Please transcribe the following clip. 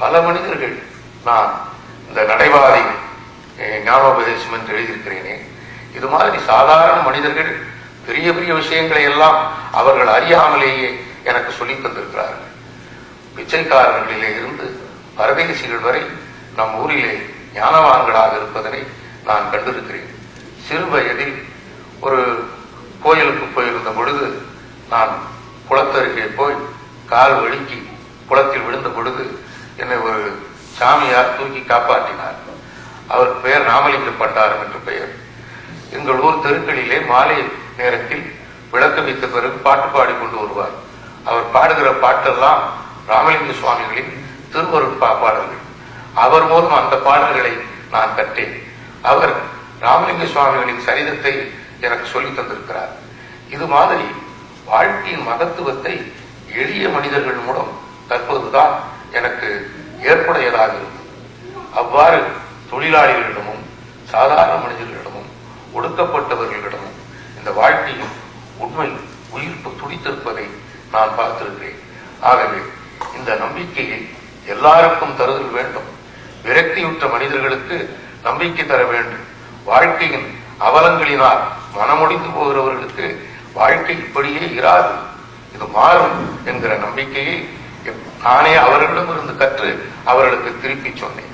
பல மனிதர்கள் நான் இந்த நடைபாதை ஞானோபதேசம் என்று எழுதியிருக்கிறேனே. இது மாதிரி சாதாரண மனிதர்கள் பெரிய பெரிய விஷயங்களை எல்லாம் அவர்கள் அறியாமலேயே எனக்கு சொல்லி தந்திருக்கிறார்கள். பிச்சைக்காரர்களிலே இருந்து பரதேசிகள் வரை நம் ஊரிலே ஞானவான்களாக இருப்பதனை நான் கண்டிருக்கிறேன். சிறு வயதில் ஒரு கோயிலுக்கு போயிருந்த பொழுது நான் குளத்தருகே போய் கால் வழுக்கி குளத்தில் விழுந்த பொழுது என்னை ஒரு சாமியார் தூக்கி காப்பாற்றினார். அவர் பெயர் ராமலிங்க பண்டாரம் என்று பெயர். எங்கள் ஊர் தெருக்களிலே மாலை நேரத்தில் விளக்கு வைத்த பிறகு பாட்டு பாடி கொண்டு வருவார். அவர் பாடுகிற பாட்டெல்லாம் ராமலிங்க சுவாமிகளின் திருவருள் பாடல்கள் அவர் மூலம் அந்த பாடல்களை நான் கற்றேன். அவர் ராமலிங்க சுவாமிகளின் சரிதத்தை எனக்கு சொல்லி தந்திருக்கிறார். இது மாதிரி வாழ்க்கையின் மகத்துவத்தை எளிய மனிதர்கள் மூலம் தற்போதுதான் உடையதாக இருந்தது அவ்வாறு தொழிலாளிகளிடமும் சாதாரண மனிதர்களிடமும் ஒடுக்கப்பட்டவர்களிடமும் இந்த வாழ்க்கையில் உண்மை உயிர்ப்பு துடித்திருப்பதை நான் பார்த்திருக்கிறேன். ஆகவே இந்த நம்பிக்கையை எல்லாருக்கும் தருதல் வேண்டும். விரக்தியுற்ற மனிதர்களுக்கு நம்பிக்கை தர வேண்டும். வாழ்க்கையின் அவலங்களினால் மனமுடிந்து போகிறவர்களுக்கு வாழ்க்கை இப்படியே இராது. இது மாறும் என்கிற நம்பிக்கையை நானே அவர்களிடமிருந்து கற்று அவர்களுக்கு திருப்பி சொன்னேன்.